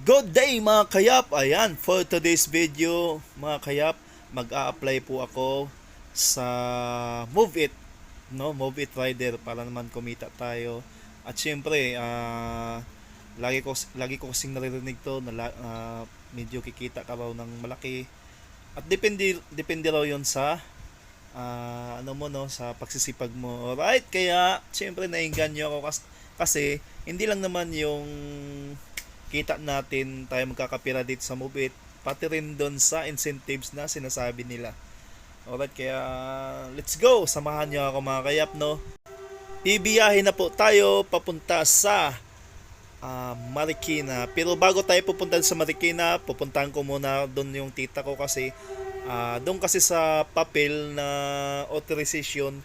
Good day mga kayap! Ayan, for today's video mga kayap, mag-a-apply po ako sa Move It, no? Move It Rider para naman kumita tayo. At syempre, ah, lagi ko lagi ko kasing naririnig to na ah, medyo kikita ka raw ng malaki. At depende depende raw 'yon sa ah, ano mo no sa pagsisipag mo. Alright, kaya syempre nainganyo ako kas- kasi hindi lang naman yung kita natin tayo magkakapira dito sa Mobit pati rin doon sa incentives na sinasabi nila. Alright, kaya let's go! Samahan niyo ako mga kayap, no? Ibiyahin na po tayo papunta sa ah, Marikina. Pero bago tayo pupunta sa Marikina, pupuntahan ko muna doon yung tita ko kasi ah, doon kasi sa papel na authorization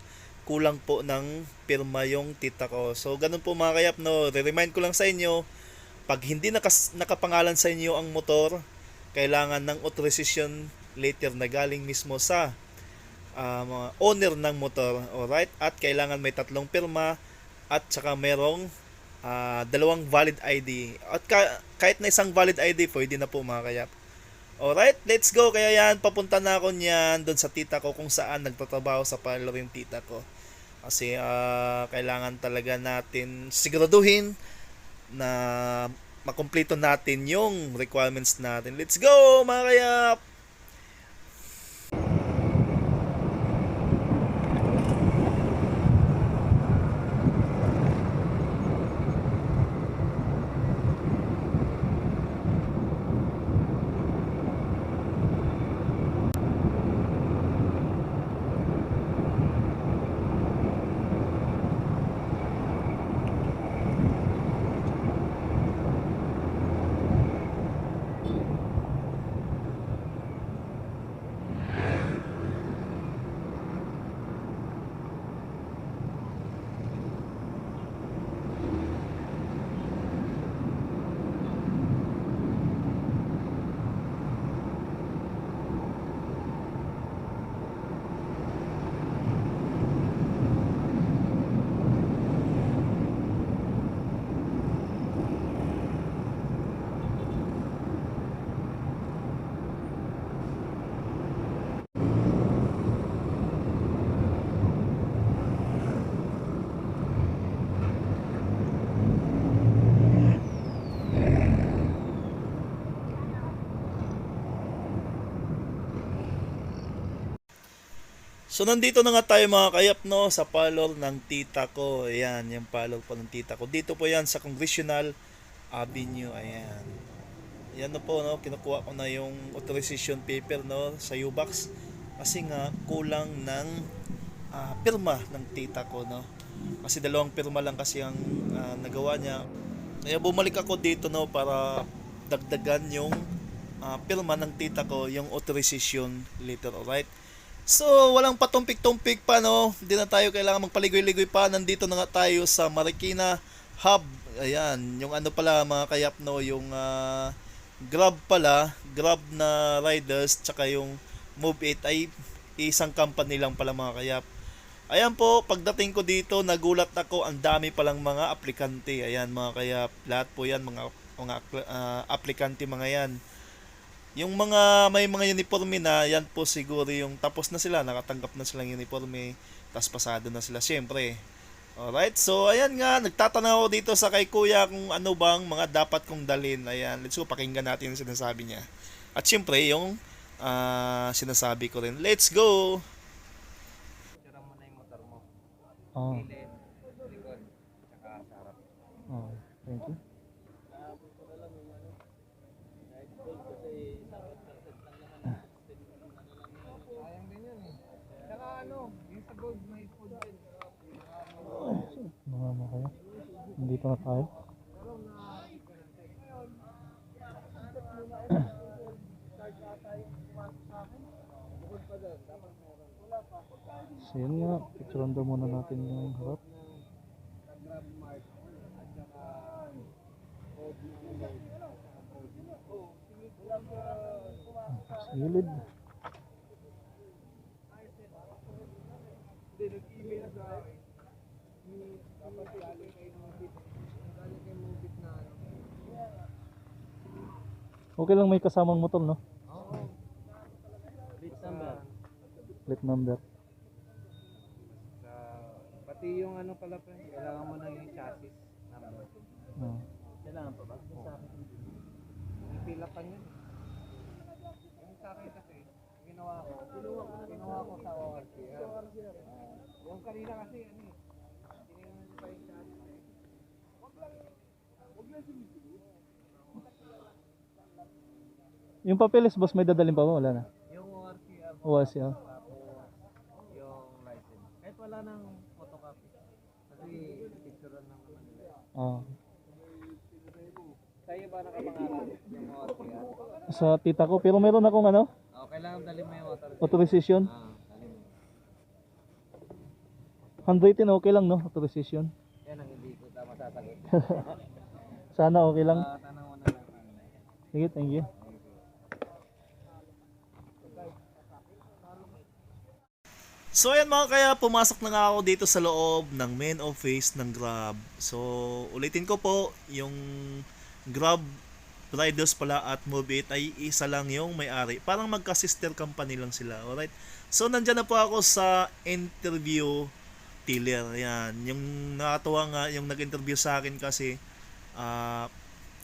kulang po ng pirma yung tita ko. So ganun po mga kayap no. Re-remind ko lang sa inyo pag hindi nakas, nakapangalan sa inyo ang motor, kailangan ng authorization letter na galing mismo sa mga owner ng motor. Alright? At kailangan may tatlong pirma at saka merong ah, dalawang valid ID. At ka- kahit na isang valid ID, pwede na po mga kayap. Alright, let's go. Kaya yan, papunta na ako niyan doon sa tita ko kung saan nagtatrabaho sa yung tita ko. Kasi ah, kailangan talaga natin siguraduhin na makumpleto natin yung requirements natin. Let's go, mga kayap! So nandito na nga tayo mga kayap no sa parlor ng tita ko. Ayan, yung parlor po ng tita ko. Dito po yan sa Congressional Avenue. Ayan. Yan na po no, kinukuha ko na yung authorization paper no sa U-Box kasi nga kulang ng ah, pirma ng tita ko no. Kasi dalawang pirma lang kasi ang ah, nagawa niya. Kaya bumalik ako dito no para dagdagan yung ah, pirma ng tita ko, yung authorization letter, alright? So, walang patumpik-tumpik pa, no? Hindi na tayo kailangan magpaligoy-ligoy pa. Nandito na nga tayo sa Marikina Hub. Ayan, yung ano pala, mga kayap, no? Yung ah, Grab pala, Grab na riders, tsaka yung Move It ay isang company lang pala, mga kayap. Ayan po, pagdating ko dito, nagulat ako, ang dami palang mga aplikante. Ayan, mga kayap, lahat po yan, mga, mga ah, aplikante mga yan. Yung mga may mga uniforme na, yan po siguro yung tapos na sila, nakatanggap na silang uniforme, tapos pasado na sila syempre. Alright, so ayan nga, nagtatanaw dito sa kay kuya kung ano bang mga dapat kong dalhin. Ayan, let's go, pakinggan natin yung sinasabi niya. At syempre, yung ah, sinasabi ko rin. Let's go! Tira mo na yung motor mo. Oh, Gilid, likod, tsaka sa harap. oh, thank you. Sayang din yun eh. Tsaka ano, yung sa gold may food din. Mga mga kayo. Nandito na tayo. So yun nga, picturean muna natin yung harap. Sa gilid. Hindi, nag-email sa akin. Dapat galing kayo ng bit. Galing kayo ng bit na ano. Okay lang may kasamang motor, no? Oo. Plate number. Plate number. Sa, pati yung ano pala pre, kailangan mo na yung chassis number. Ah. Kailangan pa ba? Sa akin. Ipila pa yun. Yung sa akin kasi, ginawa ko, ginawa ko sa ORCR. Yung kanina kasi, ano eh, tinignan ko pa yung chassis eh. Yung papeles, boss, may dadalhin pa ba? Wala na. Yung ORCR Oo, siya. tapos yung license. Kahit wala nang photocopy. Kasi picturean lang naman nila. Ah. Sa'yo ba nakapangalan yung ORCR? Sa tita ko, pero meron akong ano, Oh, kailangan dali mo yung authority. authorization. Ah, dali mo. Handwritten, okay lang, no? Authorization. Yan ang hindi ko tama sasagot. Sana okay lang. Ah, tanong mo na lang. Sige, thank you. So ayan mga kaya pumasok na nga ako dito sa loob ng main office ng Grab. So ulitin ko po yung Grab Riders pala at Move It ay isa lang yung may-ari. Parang magka-sister company lang sila. Alright? So nandyan na po ako sa interview tiller. Yan. Yung nakatuwa nga yung nag-interview sa akin kasi ah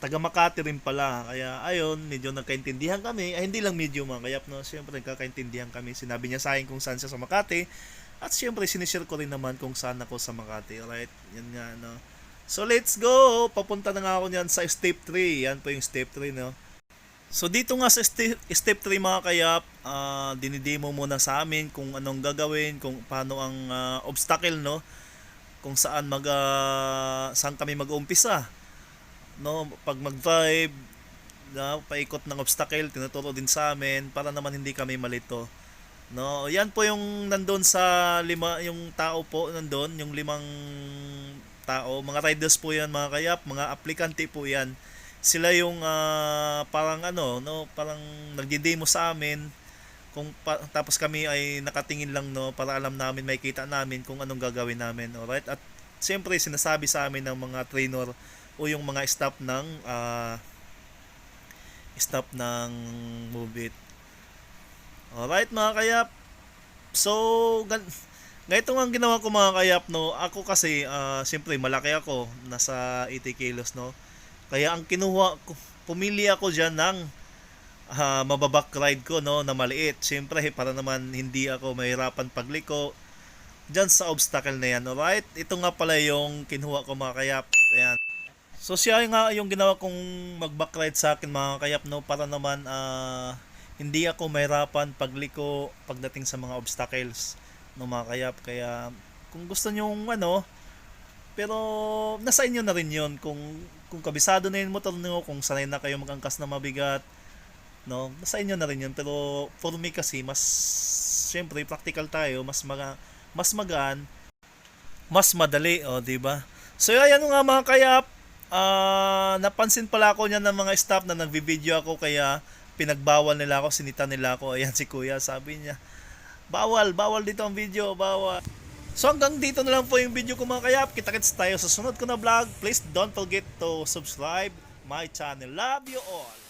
taga Makati rin pala. Kaya ayun, medyo nagkaintindihan kami. Ay, hindi lang medyo mga kayap, no? Siyempre, nagkakaintindihan kami. Sinabi niya sa akin kung saan siya sa Makati. At siyempre, sinishare ko rin naman kung saan ako sa Makati. Right? Yan nga, no? So, let's go! Papunta na nga ako niyan sa step 3. Yan po yung step 3, no? So, dito nga sa step, step 3 mga kayap, ah dinidemo muna sa amin kung anong gagawin, kung paano ang ah, obstacle, no? Kung saan mag, ah, saan kami mag-umpisa no pag mag-drive na paikot ng obstacle tinuturo din sa amin para naman hindi kami malito no? Yan po yung nandoon sa lima yung tao po nandoon yung limang tao. Mga riders po yan mga kayap mga aplikante po yan. Sila yung ah, parang ano no parang nagdi-demo sa amin kung pa- tapos kami ay nakatingin lang no para alam namin may kita namin kung anong gagawin namin alright? At siyempre sinasabi sa amin ng mga trainer o yung mga staff ng ah, staff ng Move It. Alright mga kayap. So, gan ganito nga ang ginawa ko mga kayap, no. Ako kasi, ah, siyempre malaki ako. Nasa 80 kilos, no. Kaya ang kinuha ko, pumili ako dyan ng ah, mababack ride ko, no, na maliit. Siyempre, para naman hindi ako mahirapan pagliko dyan sa obstacle na yan, alright? Ito nga pala yung kinuha ko mga kayap. Ayan. So siya nga yung ginawa kong mag-backride sa akin mga kayap no? Para naman ah, hindi ako mahirapan pagliko pagdating sa mga obstacles no mga kayap. Kaya kung gusto niyo ano pero nasa inyo na rin yon kung kung kabisado na yung motor niyo kung sanay na kayo magangkas na mabigat no? Nasa inyo na rin yun. Pero for me kasi mas syempre practical tayo. Mas maga, mas magaan mas madali oh di ba? So ayan nga mga kayap Ah, napansin pala ako niyan ng mga staff na nagvi-video ako kaya pinagbawal nila ako, sinita nila ako. Ayan si Kuya, sabi niya, bawal, bawal dito ang video, bawal. So hanggang dito na lang po yung video ko mga kayap. Kita-kits tayo sa sunod ko na vlog. Please don't forget to subscribe my channel. Love you all.